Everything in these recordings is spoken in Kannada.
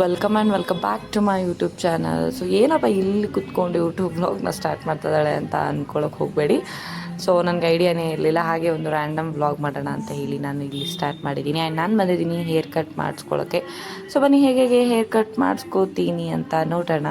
Welcome and welcome back to my YouTube channel so ಏನಪ್ಪ ಇಲ್ಲಿ ಕುತ್ಕೊಂಡು ಯೂಟ್ಯೂಬ್ ವ್ಲಾಗ್ನ ಸ್ಟಾರ್ಟ್ ಮಾಡ್ತಿದ್ದಾಳೆ ಅಂತ ಅಂದ್ಕೊಳಕ್ಕೆ ಹೋಗಬೇಡಿ. ಸೊ ನನಗೆ ಐಡಿಯಾನೇ ಇರಲಿಲ್ಲ. ಹಾಗೆ ಒಂದು ರ್ಯಾಂಡಮ್ ವ್ಲಾಗ್ ಮಾಡೋಣ ಅಂತ ಹೇಳಿ ನಾನು ಇಲ್ಲಿ ಸ್ಟಾರ್ಟ್ ಮಾಡಿದ್ದೀನಿ. ಆ್ಯಂಡ್ ನಾನು ಬಂದಿದ್ದೀನಿ ಹೇರ್ ಕಟ್ ಮಾಡಿಸ್ಕೊಳ್ಳೋಕ್ಕೆ ಸೊ ಬನ್ನಿ ಹೇಗೆ ಹೇಗೆ ಹೇರ್ ಕಟ್ ಮಾಡಿಸ್ಕೋತೀನಿ ಅಂತ ನೋಡೋಣ.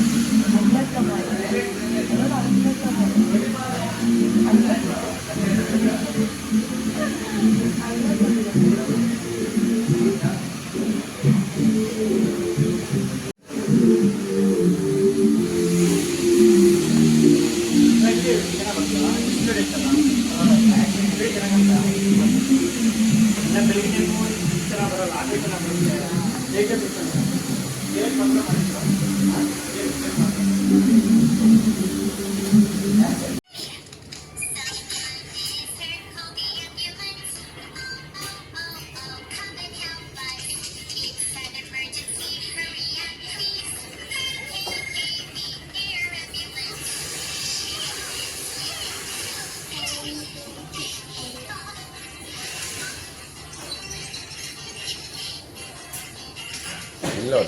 ಇಲ್ಲ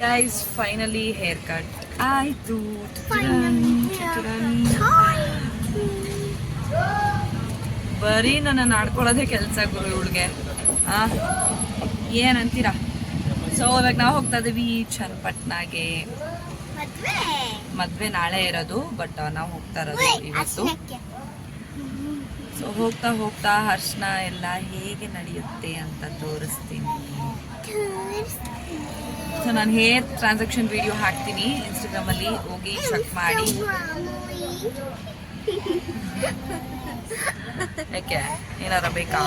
ಗೈಸ್ ಫೈನಲಿ ಹೇರ್ ಕಟ್ ಆಯಿತು ಬರೀ ನನ್ನ ನಾಡ್ಕೊಳ್ಳೋದೇ ಕೆಲಸ ಗುರು ಇವಳಿಗೆ ಆ ಏನಂತೀರಾ? ಸೊ ಇವಾಗ ನಾವು ಹೋಗ್ತಾ ಇದೀವಿ ಚನ್ನಪಟ್ಟಣಗೆ ಮದ್ವೆ ನಾಳೆ ಇರೋದು ಬಟ್ ನಾವು ಹೋಗ್ತಾ ಇರೋದು ಇವತ್ತು. ಸೊ ಹೋಗ್ತಾ ಹೋಗ್ತಾ ಹರ್ಷಣ ಎಲ್ಲ ಹೇಗೆ ನಡೆಯುತ್ತೆ ಅಂತ ತೋರಿಸ್ತೀನಿ. ಸೊ ನಾನು ಹೇರ್ ಟ್ರಾನ್ಸಾಕ್ಷನ್ ವಿಡಿಯೋ ಹಾಕ್ತೀನಿ. ಇನ್ಸ್ಟಾಗ್ರಾಮಲ್ಲಿ ಹೋಗಿ ಚೆಕ್ ಮಾಡಿ. ಯಾಕೆ? ಏನಾರ ಬೇಕಾ?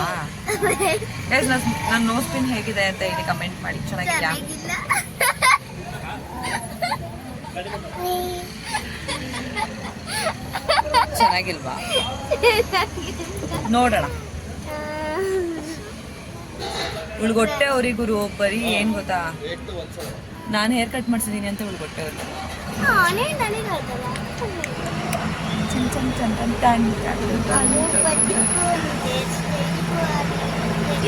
ನನ್ನ ನೋಸ್ ಪಿನ್ ಹೇಗಿದೆ ಅಂತ ಇಲ್ಲಿ ಕಮೆಂಟ್ ಮಾಡಿ. ಚೆನ್ನಾಗಿದ್ಯಾ? ಚೆನ್ನಾಗಿಲ್ವಾ? ನೋಡೋಣ. ಉಳ್ಗೊಟ್ಟೆ ಹೊಟ್ಟೆ ಅವ್ರಿಗೆ ಗುರು ಬರೀ ಏನ್ ಗೊತ್ತಾ? ನಾನು ಹೇರ್ ಕಟ್ ಮಾಡ್ಸಿದೀನಿ ಅಂತ ಉಳ್ಗೊಟ್ಟೆ ಹೊಟ್ಟೆ ಅವ್ರಿಗೆ ಟನ್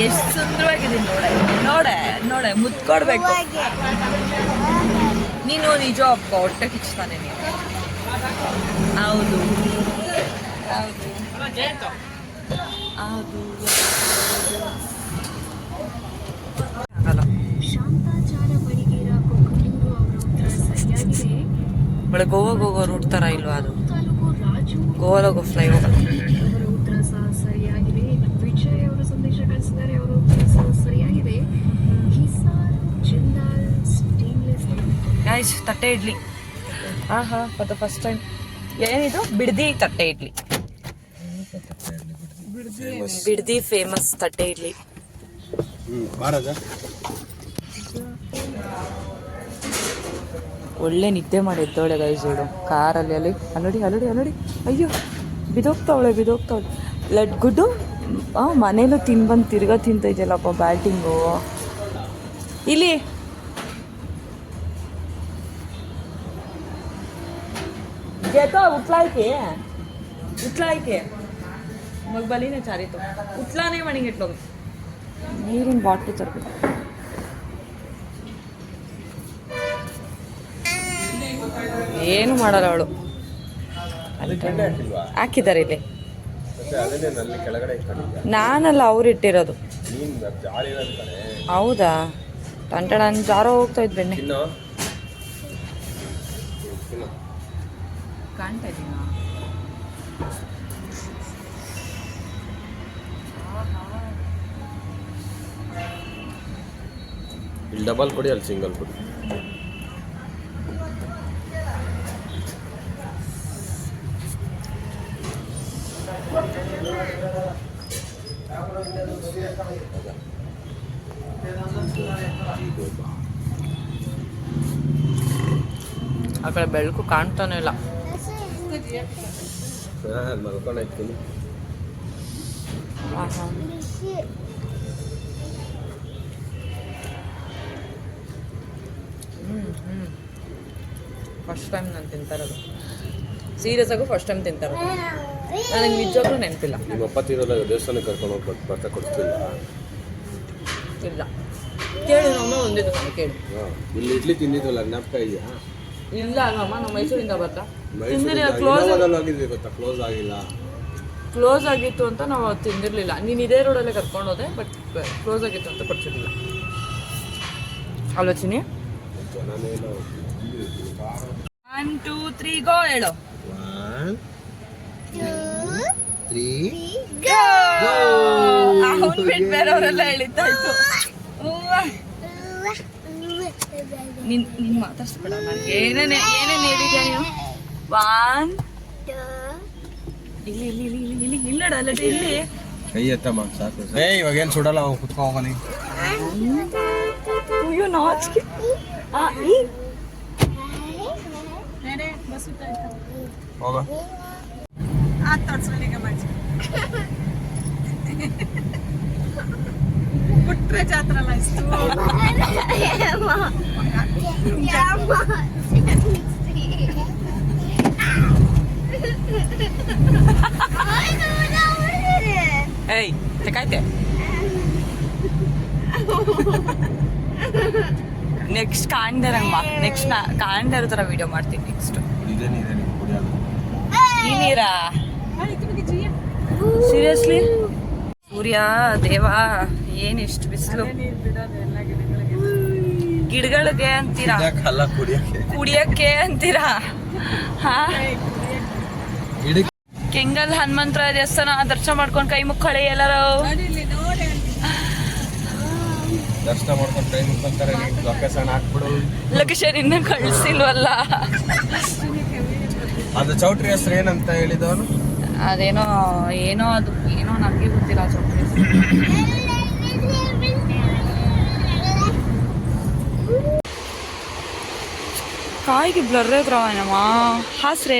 ಎಷ್ಟು ಸುಂದರವಾಗಿದ್ದೀನಿ ನೋಡ ನೋಡ ನೋಡ ಮುತ್ಕೊಡ್ಬೇಕು. ನೀನು ನಿಜ ಅಪ್ಪ ಹೊಟ್ಟೆ ಕಿಚ್ತಾನೆ ನೀನು. ಹೌದು. ಹೌದು ಹೌದು ಒಳ್ಳೆ ಗೋವಾಗೆ ಹೋಗೋ ರೂಟ್ ಥರ ಇಲ್ವಾ ಅದು? ಗೋವಾದಾಗ ಹೋಗೋ ಫ್ಲೈ ಓವರ್ ಗಾಯ್ಸ್ ತಟ್ಟೆ ಇಡ್ಲಿ. ಹಾಂ ಹಾಂ ಫಾರ್ ದ ಫಸ್ಟ್ ಟೈಮ್ ಏನಿದು? ಬಿಡದಿ ತಟ್ಟೆ ಇಡ್ಲಿ. ಬಿಡದಿ ಫೇಮಸ್ ತಟ್ಟೆ ಇಡ್ಲಿ. ಒಳ್ಳೆ ನಿದ್ದೆ ಮಾಡಿ ಎದ್ದವಳೆ ಗೈಸ್ ಇವಳು. ಕಾರಲ್ಲಿ ಅಲ್ಲಿ ಅಲ್ಲಡಿ ಅಲ್ಲಡಿ ಅಲ್ಲಡಿ. ಅಯ್ಯೋ ಬಿದೋಗ್ತಾವಳೆ ಬಿದೋಗ್ತಾವಳೆ ಲಡ್ ಗುಡ್ಡು? ಮನೇಲೂ ತಿನ್ಬಂದು ತಿರ್ಗಾ ಇದೆಯಲ್ಲಪ್ಪ ಬ್ಯಾಟಿಂಗು. ಇಲ್ಲಿ. ಜೇತ ಉಟ್ಲಾಯ್ಕೆ ಉಟ್ಲಾಯ್ಕೆ ಮಗ ಬಲಿನೇ ಚಾರಿತು. ಉಟ್ಲಾನೇ ಮಣಿಗೆ ಇಟ್ಲೋಗಿ ನೀರಿನ ಬಾಟ್ಲಿ ತರಬೇಕು. ಏನು ಮಾಡಲ್ಲ ಅವಳು. ಹಾಕಿದ್ದಾರೆ ಇಲ್ಲಿ. ನಾನಲ್ಲ ಅವ್ರು ಇಟ್ಟಿರೋದು. ಹೌದಾ? ಟಂಟಣ ಜಾರೋ ಹೋಗ್ತಾ ಇದ್ ಬೆಣ್ಣೆ. ಕಾಣ್ತಾ ಇದೀನಾ ಇಲ್ಲಿ ಡಬಲ್ ಕೊಡಿ ಅಲ್ಲಿ ಸಿಂಗಲ್ ಕೊಡಿ. ಆ ಕಡೆ ಬೆಳಕು ಕಾಣ್ತಾನೆ ಇಲ್ಲ. ಹ್ಮ್ ಹ್ಮ್. ಫಸ್ಟ್ ಟೈಮ್ ನಾನು ತಿಂತಾರದು ಸೀರಿಯಸ್ ಆಗು ಫಸ್ಟ್ ಟೈಮ್ ತಿಂತಾ ಇರೋದು. ನನಗೆ ನಿಜವಾಗ್ಲೂ ನೆನಪಿಲ್ಲ. ನಿಮ್ಮ ಅಪ್ಪ ತೀರಲ್ಲ ದೇವಸ್ಥಾನಕ್ಕೆ ಕರ್ಕೊಂಡು ಹೋಗಿ ಬರ್ತಾ ಕೊಡ್ತಿಲ್ಲ. ಇಲ್ಲ. ಕೇಳು ನಮ್ಮ ಒಂದಿದ್ದು ನಾನು ಕೇಳು. ಇಲ್ಲಿ ಇಡ್ಲಿ ತಿಂದಿದ್ವಲ್ಲ ಜ್ಞಾಪಕ ಇದೆಯಾ? ಇಲ್ಲ ಅಲ್ಲಮ್ಮ ನಮ್ಮ ಮೈಸೂರಿಂದ ಬರ್ತಾ. ಕ್ಲೋಸ್ ಗೊತ್ತಾ ಆಗಿಲ್ಲ. ಕ್ಲೋಸ್ ಆಗಿತ್ತು ಅಂತ ನಾವು ಅವತ್ತು ತಿಂದಿರಲಿಲ್ಲ. ನೀನು ಇದೇ ರೋಡಲ್ಲೇ ಕರ್ಕೊಂಡು ಹೋದೆ ಬಟ್ ಕ್ಲೋಸ್ ಆಗಿತ್ತು ಅಂತ ಕೊಡ್ಸಿರ್ಲಿಲ್ಲ ಆಲೋಚನೆ? ಜನನೇ ಇಲ್ಲ ಒನ್ ಟೂ ತ್ರೀ ಗೋ ಹೇಳು ಒನ್ ತ್ರೀ ಅವ್ನು ಬಿಟ್ಟು ಬೇರೆಯವರೆಲ್ಲ ಹೇಳಿದ್ದಾಯ್ತು ನಿನ್ ನಿನ್ ಮಾತಾಡ್ಸ್ಬೇಡ ನಾನು ಏನೇನೆ ಏನೇನು ಹೇಳಿದ್ಯಾ ನೀನು? ಒನ್ ಇಲ್ಲಿ ಇಲ್ಲಿ ಇಲ್ಲಿ ಇಲ್ಲಿ ಇಲ್ಲಿ ಇಲ್ಲ ನೋಡು, ಇಲ್ಲಿ. ಕೈ ಎತ್ತಮ್ಮ ಸಾಕು ಏ ಇವಾಗ ಏನು ಸುಡಲ್ಲ ಅವ ಕುತ್ಕೊ ಹೋಗೋನಿ ಅಯ್ಯೋ ನಾಚಿಕೆ. ಆ, ಈ. ಹೋಗ. ಬಿಟ್ರೆ ಜಾತ್ರಲ್ಲ ಇಷ್ಟು. ಏಯ್ ತೆಕಾಯ್ತೆ ನೆಕ್ಸ್ಟ್ ಕಾಣ್ದೆ ನಂಗೆ ನೆಕ್ಸ್ಟ್ ನಾ ಕಾಣ್ದೆ ಇರೋ ಥರ ವಿಡಿಯೋ ಮಾಡ್ತೀನಿ ನೆಕ್ಸ್ಟ್ ಈ ನೀರಾ? ಸೀರಿಯಸ್ಲಿ ಸೂರ್ಯ ದೇವ ಏನ್ ಎಷ್ಟು ಬಿಸಿಲು? ಗಿಡಗಳಿಗೆ ಅಂತೀರಾ? ಕುಡಿಯೋಕ್ಕೆ ಅಂತೀರಾ? ಹಾ? ಕೆಂಗಲ್ ಹನುಮಂತರಾಯ ದೇವಸ್ಥಾನ ದರ್ಶನ ಮಾಡ್ಕೊಂಡು ಕೈ ಮುಕ್ಕಳೆ ಎಲ್ಲರೂ. ದರ್ಶನ ಮಾಡ್ಕೊಂಡು ಕೈ ಮುಕ್ಕೊಂತಾರೆ ಲೊಕೇಶನ್ ಹಾಕ್ಬಿಡು. ಲೊಕೇಶನ್ ಇನ್ನ ಕಳ್ಸಿಲ್ವಲ್ಲ. ಅದು ಚೌಟ್ರಿ ಹೆಸರು ಏನಂತ ಹೇಳಿದವನು ಅದೇನೋ ಏನೋ ಅದು ಏನೋ ನನಗೆ ಗೊತ್ತಿಲ್ಲ ಚೌಟ್ರಿ ಕಾಯಿಗೆ ಬ್ಲರ್ ಐತ್ರವನಮ್ಮ ಹಾಸ್ರೆ.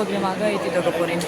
programa ga i ti da ga porim.